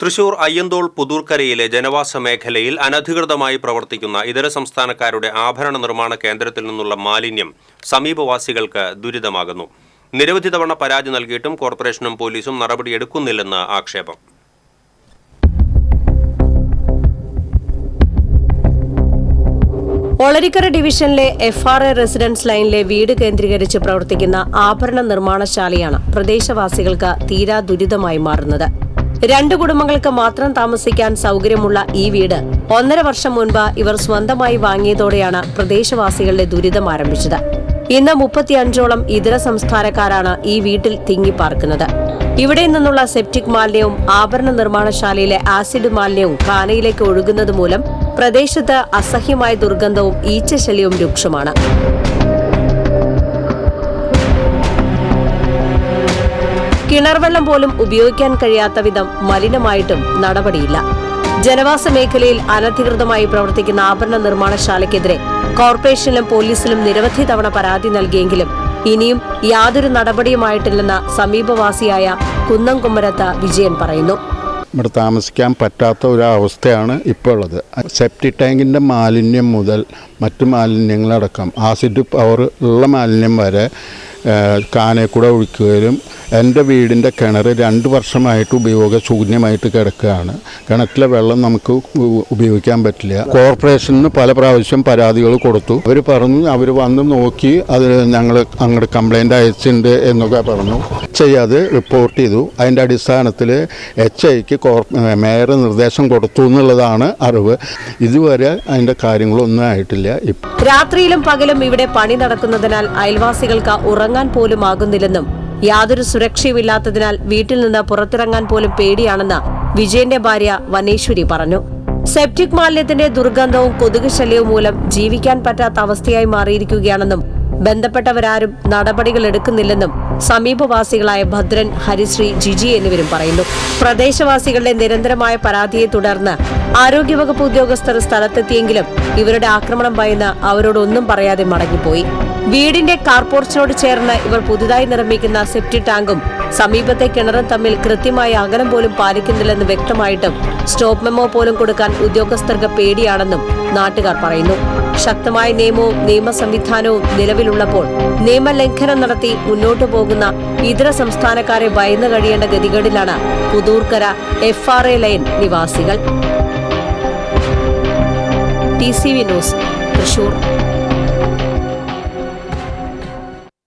തൃശൂർ അയ്യന്തോൾ പുതൂർക്കരയിലെ ജനവാസ മേഖലയിൽ അനധികൃതമായി പ്രവർത്തിക്കുന്ന ഇതര സംസ്ഥാനക്കാരുടെ ആഭരണ നിർമ്മാണ കേന്ദ്രത്തിൽ നിന്നുള്ള മാലിന്യം സമീപവാസികൾക്ക് ദുരിതമാകുന്നു. നിരവധി തവണ പരാതി നൽകിയിട്ടും കോർപ്പറേഷനും പോലീസും നടപടിയെടുക്കുന്നില്ലെന്ന് ആക്ഷേപം. ഒളരിക്കര ഡിവിഷനിലെ എഫ് ആർ എ റെസിഡൻസ് ലൈനിലെ വീട് കേന്ദ്രീകരിച്ച് പ്രവർത്തിക്കുന്ന ആഭരണ നിർമ്മാണശാലയാണ് പ്രദേശവാസികൾക്ക് തീരാ ദുരിതമായി മാറുന്നത്. രണ്ട് കുടുംബങ്ങൾക്ക് മാത്രം താമസിക്കാൻ സൗകര്യമുള്ള ഈ വീട് ഒന്നര വർഷം മുൻപ് ഇവർ സ്വന്തമായി വാങ്ങിയതോടെയാണ് പ്രദേശവാസികളുടെ ദുരിതം ആരംഭിച്ചത്. ഇന്ന് മുപ്പത്തിയഞ്ചോളം ഇതര സംസ്ഥാനക്കാരാണ് ഈ വീട്ടിൽ തിങ്ങിപ്പാർക്കുന്നത്. ഇവിടെ നിന്നുള്ള സെപ്റ്റിക് മാലിന്യവും ആഭരണ നിർമ്മാണശാലയിലെ ആസിഡ് മാലിന്യവും കാനയിലേക്ക് ഒഴുകുന്നത് മൂലം പ്രദേശത്ത് അസഹ്യമായ ദുർഗന്ധവും ഈച്ചശല്യവും രൂക്ഷമാണ്. കിണർവെള്ളം പോലും ഉപയോഗിക്കാൻ കഴിയാത്ത വിധം മലിനമായിട്ടും നടപടിയില്ല. ജനവാസ മേഖലയിൽ അനധികൃതമായി പ്രവർത്തിക്കുന്ന ആഭരണ നിർമ്മാണശാലയ്ക്കെതിരെ കോർപ്പറേഷനിലും പോലീസിലും നിരവധി തവണ പരാതി നൽകിയെങ്കിലും ഇനിയും യാതൊരു നടപടിയുമായിട്ടില്ലെന്ന് സമീപവാസിയായ കുന്നംകുമരത്ത് വിജയൻ പറയുന്നു. ഇവിടെ താമസിക്കാൻ പറ്റാത്ത ഒരവസ്ഥയാണ് ഇപ്പോൾ ഉള്ളത് സെപ്റ്റി ടാങ്കിന്റെ മാലിന്യം മുതൽ മറ്റു മാലിന്യങ്ങളടക്കം ആസിഡ് പവർ ഉള്ള മാലിന്യം വരെ കാനയിൽ കൂടെ ഒഴിക്കുകയും എന്റെ വീടിന്റെ കിണർ രണ്ട് വർഷമായിട്ട് ഉപയോഗശൂന്യമായിട്ട് കിടക്കുകയാണ്. കിണറ്റിലെ വെള്ളം നമുക്ക് ഉപയോഗിക്കാൻ പറ്റില്ല. കോർപ്പറേഷന് പല പ്രാവശ്യം പരാതികൾ കൊടുത്തു. അവർ പറഞ്ഞു അവർ വന്ന് നോക്കി അത് ഞങ്ങൾ അങ്ങോട്ട് കംപ്ലൈന്റ് അയച്ചിട്ടുണ്ട് എന്നൊക്കെ പറഞ്ഞു. ചെയ്യാതെ റിപ്പോർട്ട് ചെയ്തു. അതിന്റെ അടിസ്ഥാനത്തിൽ എച്ച് ഐക്ക് മേയർ നിർദ്ദേശം കൊടുത്തു എന്നുള്ളതാണ് അറിവ്. ഇതുവരെ അതിന്റെ കാര്യങ്ങളൊന്നും ആയിട്ടില്ല. രാത്രിയിലും പകലും ഇവിടെ പണി നടക്കുന്നതിനാൽ അയൽവാസികൾക്ക് ഉറങ്ങാൻ പോലും ആകുന്നില്ലെന്നും യാതൊരു സുരക്ഷയുമില്ലാത്തതിനാൽ വീട്ടിൽ നിന്ന് പുറത്തിറങ്ങാൻ പോലും പേടിയാണെന്ന് വിജയന്റെ ഭാര്യ വനേശ്വരി പറഞ്ഞു. സെപ്റ്റിക് മാലിന്യത്തിന്റെ ദുർഗന്ധവും കൊതുക് ശല്യവും മൂലം ജീവിക്കാൻ പറ്റാത്ത അവസ്ഥയായി മാറിയിരിക്കുകയാണെന്നും ബന്ധപ്പെട്ടവരാരും നടപടികൾ എടുക്കുന്നില്ലെന്നും സമീപവാസികളായ ഭദ്രൻ ഹരിശ്രീ ജിജി എന്നിവരും പറയുന്നു. പ്രദേശവാസികളുടെ നിരന്തരമായ പരാതിയെ തുടർന്ന് ആരോഗ്യവകുപ്പ് ഉദ്യോഗസ്ഥർ സ്ഥലത്തെത്തിയെങ്കിലും ഇവരുടെ ആക്രമണം ഭയന്ന് അവരോടൊന്നും പറയാതെ മടങ്ങിപ്പോയി. വീടിന്റെ കാർപോർച്ചിനോട് ചേർന്ന് ഇവർ പുതുതായി നിർമ്മിക്കുന്ന സെപ്റ്റി ടാങ്കും സമീപത്തെ കിണറും തമ്മിൽ കൃത്യമായ അകലം പോലും പാലിക്കുന്നില്ലെന്ന് വ്യക്തമായിട്ടും സ്റ്റോപ്പ് മെമ്മോ പോലും കൊടുക്കാൻ ഉദ്യോഗസ്ഥർക്ക് പേടിയാണെന്നും നാട്ടുകാർ പറയുന്നു. ശക്തമായ നിയമവും നിയമ സംവിധാനവും നിലവിലുള്ളപ്പോൾ നിയമലംഘനം നടത്തി മുന്നോട്ടു പോകുന്ന ഇതര സംസ്ഥാനക്കാരെ ഭയന്നു കഴിയേണ്ട ഗതികേടിലാണ് Puthurkkara F R A line നിവാസികൾ. T C V news Thrissur.